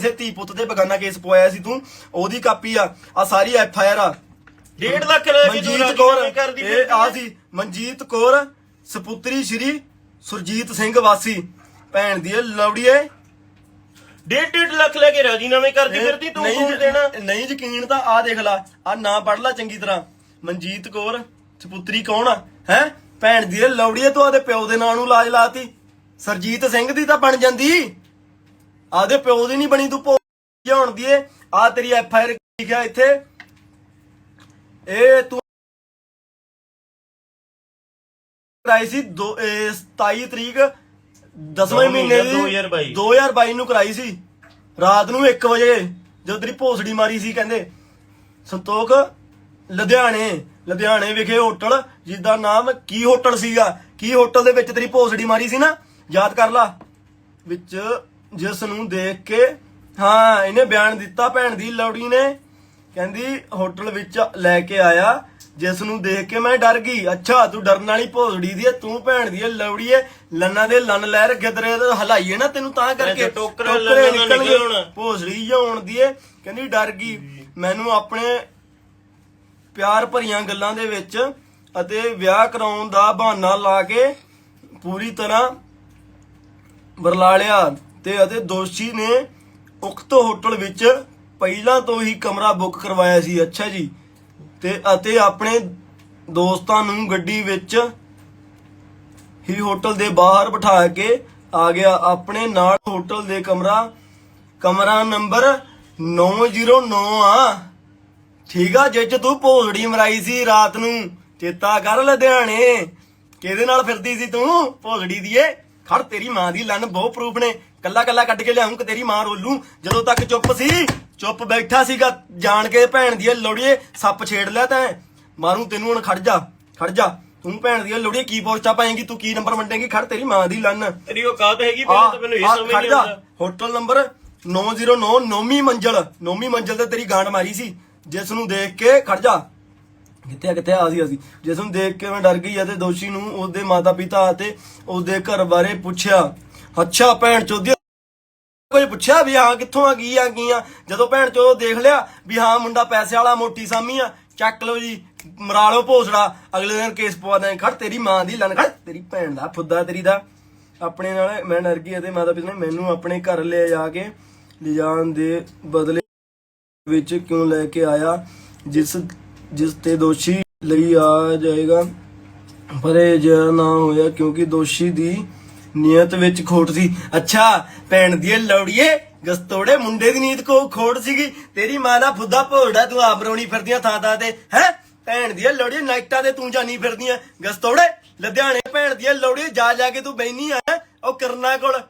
ਕਿਸੇ ਧੀ ਪੁੱਤ ਤੇ ਬਗਾਨਾ ਕੇਸ ਪਵਾਇਆ ਸੀ ਤੂੰ ਉਹਦੀ ਕਾਪੀ ਆ ਆ ਸਾਰੀ ਐਫ ਆਈ ਆਰ ਆ। 1.5 ਲੱਖ ਲੈ ਕੇ ਤੂੰ ਮਨਜੀਤ ਕੌਰ ਰਾਜੀਨਾਮੇ ਕਰਦੀ ਇਹ ਆ ਸੀ ਮਨਜੀਤ ਕੌਰ ਸਪੁੱਤਰੀ ਸ਼੍ਰੀ ਸੁਰਜੀਤ ਸਿੰਘ ਵਾਸੀ। ਭੈਣ ਦੀ ਇਹ ਲਵੜੀਏ। 1.5 ਲੱਖ ਲੈ ਕੇ ਰਾਜੀਨਾਮੇ ਕਰਦੀ ਫਿਰਦੀ ਤੂੰ ਨਹੀਂ ਕੌਣ ਦੇਣਾ? ਨਹੀਂ ਯਕੀਨ ਤਾਂ ਆ ਦੇਖ ਲੈ ਆ ਨਾਂ ਪੜ ਲੈ ਚੰਗੀ ਤਰ੍ਹਾਂ। ਮਨਜੀਤ ਕੌਰ ਸਪੁੱਤਰੀ ਕੌਣ ਆ? ਹੈ? ਭੈਣ ਦੀ ਇਹ ਲਵੜੀਏ ਤੂੰ ਆਦੇ ਪਿਓ ਦੇ ਨਾਂ ਨੂੰ ਲਾਜ ਲਾਤੀ। ਸਰਜੀਤ ਸਿੰਘ ਦੀ ਤਾਂ ਬਣ ਜਾਂਦੀ। ਆਦੇ ਪਿਓ ਦੀ ਨਹੀਂ ਬਣੀ ਤੂੰ ਭੋ ਜਾਣ ਦੀ ਏ ਆ ਤੇਰੀ ਐਫ ਆਈ ਆਰ ਲਿਖਿਆ ਇੱਥੇ? ਇਹ ਤੂੰ ਕਰਾਈ ਸੀ ਦੋ- ਇਹ 27 ਤਰੀਕ 10ਵੇਂ ਨੌਂ ਮਹੀਨੇ ਮਹੀਨੇ ਦੀ 2022 2022 ਨੂੰ ਕਰਾਈ ਸੀ। ਰਾਤ ਨੂੰ 1 ਵਜੇ ਜਦੋਂ ਤੇਰੀ ਭੋਸੜੀ ਮਾਰੀ ਸੀ ਕਹਿੰਦੇ ਸੰਤੋਖ ਲੁਧਿਆਣੇ ਲੁਧਿਆਣੇ ਵਿਖੇ ਹੋਟਲ ਜਿਹਦਾ ਨਾਮ ਕੀ ਹੋਟਲ ਸੀਗਾ? ਕੀ ਹੋਟਲ ਦੇ ਵਿੱਚ ਤੇਰੀ ਭੋਸੜੀ ਮਾਰੀ ਸੀ ਨਾ? ਯਾਦ ਕਰ ਲਾ। ਵਿੱਚ ਜਿਸ ਨੂੰ ਦੇਖ ਕੇ ਹਾਂ ਇਹਨੇ ਬਿਆਨ ਦਿੱਤਾ ਭੈਣ ਦੀ ਲੌੜੀ ਨੇ। ਕਹਿੰਦੀ ਹੋਟਲ ਵਿੱਚ ਲੈ ਕੇ ਆਇਆ। ਜਿਸ ਨੂੰ ਦੇਖ ਕੇ ਮੈਂ ਡਰ ਗਈ। ਅੱਛਾ ਤੂੰ ਡਰਨ ਵਾਲੀ ਭੋਸੜੀ ਦੀ ਐ ਤੂੰ ਭੈਣ ਦੀ ਐ ਲੌੜੀ ਐ ਲੰਨਾਂ ਦੇ ਲੰਨ ਲਹਿਰ ਗਿੱਦਰੇ ਤੇ ਹਲਾਈਏ ਨਾ ਤੈਨੂੰ ਤਾਂ ਕਰਕੇ। ਟੋਕਰੇ। ਨਿਕਲ ਆਉਣਾ। ਭੋਸੜੀ ਜਾਉਣ ਦੀ ਏ। ਕਹਿੰਦੀ ਡਰ ਗਈ। ਮੈਨੂੰ ਆਪਣੇ ਪਿਆਰ ਭਰੀਆਂ ਗੱਲਾਂ ਦੇ ਵਿੱਚ ਅਤੇ ਵਿਆਹ ਕਰਾਉਣ ਦਾ ਬਹਾਨਾ ਲਾ ਕੇ ਪੂਰੀ ਤਰ੍ਹਾਂ ਬਰਲਾ ਲਿਆ। ਤੇ ਅਤੇ ਦੋਸ਼ੀ ਨੇ ਉਕਤ ਹੋਟਲ ਵਿੱਚ ਪਹਿਲਾਂ ਤੋਂ ਹੀ ਕਮਰਾ ਬੁੱਕ ਕਰਵਾਇਆ ਸੀ। ਅੱਛਾ ਜੀ। ਤੇ ਅਤੇ ਆਪਣੇ ਦੋਸਤਾਂ ਨੂੰ ਗੱਡੀ ਵਿੱਚ ਹੀ ਹੋਟਲ ਦੇ ਬਾਹਰ ਬਿਠਾ ਕੇ ਆ ਗਿਆ। ਆਪਣੇ ਨਾਲ ਹੋਟਲ ਦੇ ਕਮਰਾ ਕਮਰਾ ਨੰਬਰ 909 ਆ। ਠੀਕ ਆ? ਜਿੱਜ ਤੂੰ ਭੋਸੜੀ ਮਰਾਈ ਸੀ ਰਾਤ ਨੂੰ। ਚੇਤਾ ਕਰ ਲੁਧਿਆਣੇ। ਕਿਹਦੇ ਨਾਲ ਫਿਰਦੀ ਸੀ ਤੂੰ? ਭੋਸੜੀ ਦੀਏ ਖੜ, ਤੇਰੀ ਮਾਂ ਦੀ ਲੰਨ ਬਹੁਤ ਪ੍ਰੂਫ ਨੇ। ਕੱਲਾ ਕੱਲਾ ਕੱਢ ਕੇ ਲਿਆਉਂ ਕਿ ਤੇਰੀ ਮਾਂ ਰੋਲੂ। ਜਦੋਂ ਤੱਕ ਚੁੱਪ ਸੀ ਚੁੱਪ ਬੈਠਾ ਸੀਗਾ ਜਾਣ ਕੇ ਭੈਣ ਦੀ ਲੋੜੀਏ ਸੱਪ ਛੇੜ ਲਿਆ ਤੈਂ। ਮਾਰੂ ਤੈਨੂੰ ਹੁਣ ਖੜ ਜਾ ਖੜ ਜਾ। ਤੂੰ ਭੈਣ ਦੀ ਲੋੜੀਏ ਕੀ ਪੋਸਟਾ ਪਾਏਂਗੀ ਤੂੰ ਕੀ ਨੰਬਰ ਵੰਡੇਂਗੀ ਖੜ ਤੇਰੀ ਮਾਂ ਦੀ ਲੰਨ। ਤੇਰੀ ਔਕਾਤ ਹੈਗੀ ਪਹਿਲਾਂ ਤਾਂ ਮੈਨੂੰ ਇਹ ਸਮਝ ਨਹੀਂ ਆਉਂਦਾ। ਹੋਟਲ ਨੰਬਰ 909 ਨੌਵੀਂ ਮੰਜ਼ਲ। ਨੌਵੀਂ ਮੰਜ਼ਲ ਤੇ ਤੇਰੀ ਗਾਂਡ ਮਾਰੀ ਸੀ। ਜਿਸ ਨੂੰ ਦੇਖ ਕੇ ਖੜ ਜਾ। ਕਿੱਥੇ ਆ ਕਿੱਥੇ ਆ ਸੀ ਅਸੀਂ ਜਿਸ ਨੂੰ ਦੇਖ ਕੇ ਮੈਂ ਡਰ ਗਈ ਅਤੇ ਦੋਸ਼ੀ ਨੂੰ ਉਹਦੇ ਮਾਤਾ ਪਿਤਾ ਅਤੇ ਉਹਦੇ ਘਰ ਬਾਰੇ ਪੁੱਛਿਆ। ਅੱਛਾ, ਭੈਣ ਚੋਦੀ ਕੋਈ ਪੁੱਛਿਆ ਵੀ ਹਾਂ ਕਿੱਥੋਂ ਆ ਗਈ ਆ, ਕੀ ਆ? ਜਦੋਂ ਭੈਣ ਚੋ ਦੇਖ ਲਿਆ ਵੀ ਹਾਂ ਮੁੰਡਾ ਪੈਸੇ ਵਾਲਾ ਮੋਟੀ ਸਾਮੀ ਆ, ਚੱਕ ਲਓ ਜੀ, ਮਰਾ ਲਓ ਭੋਸੜਾ, ਅਗਲੇ ਦਿਨ ਕੇਸ ਪਵਾ ਦੇ ਖੜ ਤੇਰੀ ਮਾਂ ਦੀ ਲੰਨ, ਖੜ ਤੇਰੀ ਭੈਣ ਦਾ, ਫੁੱਦਾ ਤੇਰੀ ਦਾ। ਆਪਣੇ ਨਾਲ ਮੈਂ ਡਰ ਗਈ ਅਤੇ ਮਾਤਾ ਪਿਤਾ ਨੇ ਮੈਨੂੰ ਆਪਣੇ ਘਰ ਲੈ ਜਾ ਕੇ ਲਿਜਾਣ ਦੇ ਬਦਲੇ ਵਿੱਚ ਕਿਉਂ ਲੈ ਕੇ ਆਇਆ, ਜਿਸ ਜਿਸ ਤੇ ਦੋਸ਼ੀ ਲਈ ਆ ਜਾਏਗਾ। ਪਰ ਇਹ ਜਿਹੜਾ ਨਾ ਹੋਇਆ, ਕਿਉਂਕਿ ਦੋਸ਼ੀ ਦੀ ਨੀਅਤ ਵਿੱਚ ਖੋਟ ਸੀ। ਅੱਛਾ, ਭੈਣ ਦੀ ਲੌੜੀਏ, ਗਸਤੋੜੇ ਮੁੰਡੇ ਦੀ ਨੀਅਤ ਕੋ ਖੋਟ ਸੀਗੀ। ਤੇਰੀ ਮਾਂ ਦਾ ਫੁੱਦਾ ਭੋੜਾ ਤੂੰ ਆਪ ਰੋਣੀ ਫਿਰਦੀਆਂ ਥਾਂ ਥਾਂ ਤੇ, ਹੈ? ਭੈਣ ਦੀ ਇਹ ਲੌੜੀਏ, ਨਾਈਟਾਂ ਤੇ ਤੂੰ ਜਾਨੀ ਫਿਰਦੀਆਂ। ਗਸਤੋੜੇ, ਲੁਧਿਆਣੇ, ਭੈਣ ਦੀ ਲੌੜੀਏ, ਜਾ ਜਾ ਕੇ ਤੂੰ ਬੈਣੀ ਆ ਉਹ ਕਰਨਾ ਕੋਲ।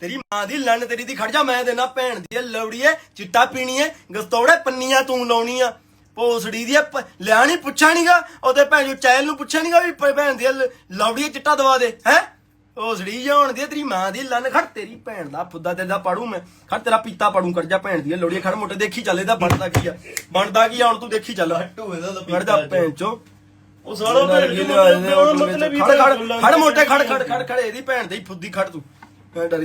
ਤੇਰੀ ਮਾਂ ਦੀ ਲੰਨ ਤੇਰੀ ਦੀ ਖੜ ਜਾ, ਮੈਂ ਦੇਣਾ ਭੈਣ ਦੀ ਇਹ ਲੌੜੀਏ, ਚਿੱਟਾ ਪੀਣੀ ਐ ਗਸਤੋੜੇ, ਪੰਨੀਆਂ ਤੂੰ ਲਾਉਣੀ ਆ ਭੋਸੜੀ ਦੀ ਇਹ ਪ- ਲਿਆ ਨਹੀਂ ਪੁੱਛਿਆ ਨਹੀਂਗਾ ਉਹਦੇ ਭੈਣ ਜੋ ਚੈਲ ਨੂੰ ਪੁੱਛਿਆ ਨਹੀਂਗਾ ਵੀ ਭੈਣ ਦੀ ਇਹ ਲੌੜੀਏ, ਚਿੱਟਾ ਦਵਾ ਦੇ, ਹੈ? ਭੋਸੜੀ ਜਾਉਣ ਦੀ ਤੇਰੀ ਮਾਂ ਦੀ ਲੰਨ ਖੜ ਤੇਰੀ ਭੈਣ ਦਾ ਫੁੱਦਾ ਤੇਰਾ ਪਾੜੂ ਮੈਂ। ਖੜ ਤੇਰਾ ਪੀਤਾ ਪਾੜੂ ਕਰ ਜਾ ਭੈਣ ਦੀ ਲੌੜੀਏ ਖੜ ਮੋਟੇ ਦੇਖੀ ਚੱਲ ਇਹਦਾ ਬਣਦਾ ਕੀ ਆ? ਬਣਦਾ ਕੀ ਆ ਹੁਣ ਤੂੰ ਦੇਖੀ ਚੱਲ। ਹੱਟੂ ਇਹਦਾ ਤਾਂ ਖੜ ਜਾ ਭੈਣ ਚੋ। ਉਹ ਸਾਲਾ ਭੈਣ ਚੋਦ ਮਤਲਬ ਖੜ ਖੜ ਖੜ ਮੋਟੇ ਖੜ ਖੜ ਖੜ ਖੜ ਇਹਦੀ ਭੈਣ ਦੀ ਫੁੱਦੀ ਖੜ ਤੂੰ।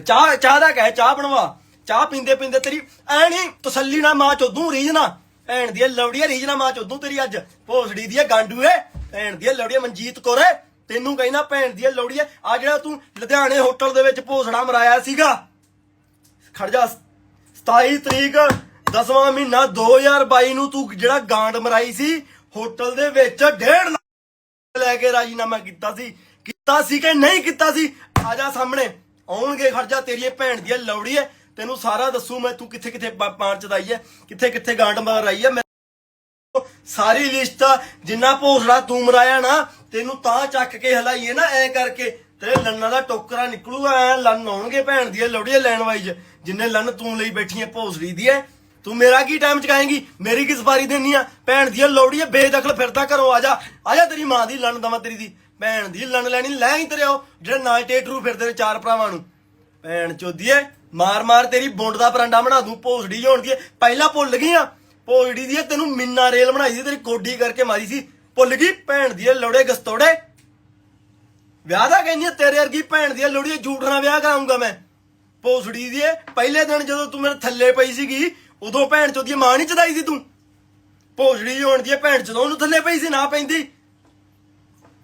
ਚਾਹ ਚਾਹ ਦਾ ਕਹਿ ਚਾਹ ਬਣਵਾ। ਚਾਹ ਪੀਂਦੇ ਪੀਂਦੇ ਤੇਰੀ ਐ ਨਹੀਂ ਤਸੱਲੀ ਨਾਲ ਮਾਂ ਚੋਦੂ ਰੀਜਨਾ ਭੈਣ ਦੀ ਲਵੜੀਆ ਰੀਜਨਾ ਮਾਂ ਚੋਦੂ ਤੇਰੀ ਅੱਜ। ਭੋਸੜੀ ਦੀ ਗਾਂਡੂ ਏ ਭੈਣ ਦੀ ਲਵੜੀਆ ਮਨਜੀਤ ਕੌਰ ਤੈਨੂੰ ਕਹਿੰਦਾ ਭੈਣ ਦੀ ਹੈ, ਆ ਜਿਹੜਾ ਤੂੰ ਲੁਧਿਆਣੇ ਹੋਟਲ ਦੇ ਵਿੱਚ ਭੋਸੜਾ ਮਰਾਇਆ ਸੀਗਾ। ਖੜ ਜਾ 27 ਤਰੀਕ 10ਵਾਂ ਮਹੀਨਾ 2022 ਨੂੰ ਤੂੰ ਜਿਹੜਾ ਗਾਂਡ ਮਰਾਈ ਸੀ, ਹੋਟਲ ਦੇ ਵਿੱਚ 1.5 ਲੱਖ ਲੈ ਕੇ ਰਾਜੀਨਾਮਾ ਕੀਤਾ ਸੀ। ਕੀਤਾ ਸੀ ਕਿ ਨਹੀਂ ਕੀਤਾ ਸੀ? ਆ ਜਾ ਸਾਹਮਣੇ, ਆਉਣਗੇ, ਖੜ ਜਾ, ਤੇਰੀ ਭੈਣ ਦੀ ਇਹ ਹੈ। ਤੈਨੂੰ ਸਾਰਾ ਦੱਸੂ ਮੈਂ ਤੂੰ ਕਿੱਥੇ ਕਿੱਥੇ ਪਾ- ਪਾਣ ਹੈ ਕਿੱਥੇ ਕਿੱਥੇ ਗਾਂਡ ਮਾਰਾਈ ਐ ਮੈਂ ਸਾਰੀ ਲਿਸਟ ਜਿੰਨਾ ਭੋਸੜਾ ਤੂੰ ਮਰਾਇਆ ਨਾ, ਤੈਨੂੰ ਤਾਂ ਚੱਕ ਕੇ ਹਲਾਈਏ ਨਾ, ਐ ਕਰਕੇ। ਤੇਰੇ ਲੰਨਾਂ ਦਾ ਟੋਕਰਾ ਨਿਕਲੂਗਾ, ਐ ਲੰਨ ਆਉਣਗੇ ਭੈਣ ਦੀ, ਇਹ ਲੌੜੀਏ ਲੈਣ ਵਾਈਜ ਜਿੰਨੇ ਲੰਨ ਤੂੰ ਲਈ ਬੈਠੀ ਐ ਭੋਸੜੀ ਦੀ ਐ। ਤੂੰ ਮੇਰਾ ਕੀ ਟਾਈਮ ਚਕਾਏਂਗੀ? ਮੇਰੀ ਕੀ ਸਵਾਰੀ ਦੇਣੀ ਆ? ਭੈਣ ਦੀ ਇਹ ਲੌੜੀਏ ਬੇਦਖਲ ਫਿਰਦਾ ਘਰੋਂ ਆ ਜਾ। ਆ ਜਾ ਤੇਰੀ ਮਾਂ ਦੀ ਲੰਨ ਦਵਾ ਤੇਰੀ ਦੀ। ਭੈਣ ਦੀ ਲੰਨ ਲੈਣੀ, ਲੈ ਹੀ ਤੇਰੇ ਉਹ, ਜਿਹੜੇ ਨਾਲ ਟੇਟਰੂ ਫਿਰਦੇ ਨੇ ਚਾਰ ਭਰਾਵਾਂ ਨੂੰ। ਭੈਣ ਚੋਦੀਏ ਮਾਰ ਮਾਰ ਤੇਰੀ ਬੁੰਡ ਦਾ ਪਰਾਂਡਾ ਬਣਾ ਦੂੰ, ਭੋਸੜੀ ਹੋਣ ਦੀ ਪਹਿਲਾਂ ਭੁੱਲ ਗਈਆਂ। ਆ ਭੋਸੜੀ ਦੀ ਤੈਨੂੰ ਮਿੰਨਾ ਰੇਲ ਬਣਾਈ ਸੀ ਤੇਰੀ ਕੋਡੀ ਕਰਕੇ ਮਾਰੀ ਸੀ। ਭੁੱਲ ਗਈ ਭੈਣ ਦੀ ਲੋੜੇ ਗਸਤੋੜੇ। ਵਿਆਹ ਦਾ ਕਹਿੰਦੀ ਆ, ਤੇਰੇ ਵਰਗੀ ਭੈਣ ਦੀ ਲੋੜੀ ਝੂਠ ਨਾਲ ਵਿਆਹ ਕਰਾਉਂਗਾ ਮੈਂ। ਭੋਸੜੀ ਦੀ ਪਹਿਲੇ ਦਿਨ ਜਦੋਂ ਤੂੰ ਮੇਰੇ ਥੱਲੇ ਪਈ ਸੀਗੀ ਉਦੋਂ ਭੈਣ ਚੋਦੀ ਮਾਂ ਨਹੀਂ ਚਦਾਈ ਸੀ ਤੂੰ। ਭੋਸੜੀ ਹੋਣ ਦੀ ਭੈਣ ਚੋਦ ਉਹਨੂੰ ਥੱਲੇ ਪਈ ਸੀ ਨਾ ਪੈਂਦੀ।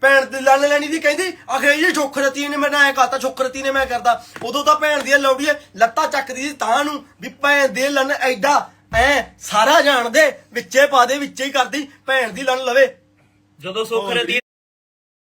ਭੈਣ ਦੀ ਲੰਨ ਲੈਣੀ ਦੀ ਕਹਿੰਦੀ ਆਖੇ ਇਹ ਛੋਖਰਤੀ ਨੇ ਮੈਂ ਐ ਕਹਤਾ ਛੋਖਰਤੀ ਨੇ ਮੈਂ ਕਰਦਾ। ਉਦੋਂ ਤਾਂ ਭੈਣ ਦੀ ਲੌੜੀ ਲੱਤਾਂ ਚੱਕਦੀ ਸੀ ਤਾਂ ਨੂੰ ਵੀ ਭੈਣ ਦੇ ਲੰਨ ਐਡਾ ਐ ਸਾਰਾ ਜਾਣਦੇ ਵਿੱਚੇ ਪਾ ਦੇ ਵਿੱਚੇ ਹੀ ਕਰਦੀ ਭੈਣ ਦੀ ਲੰਨ ਲਵੇ। ਜਦੋਂ ਸੁੱਖ ਰਤੀ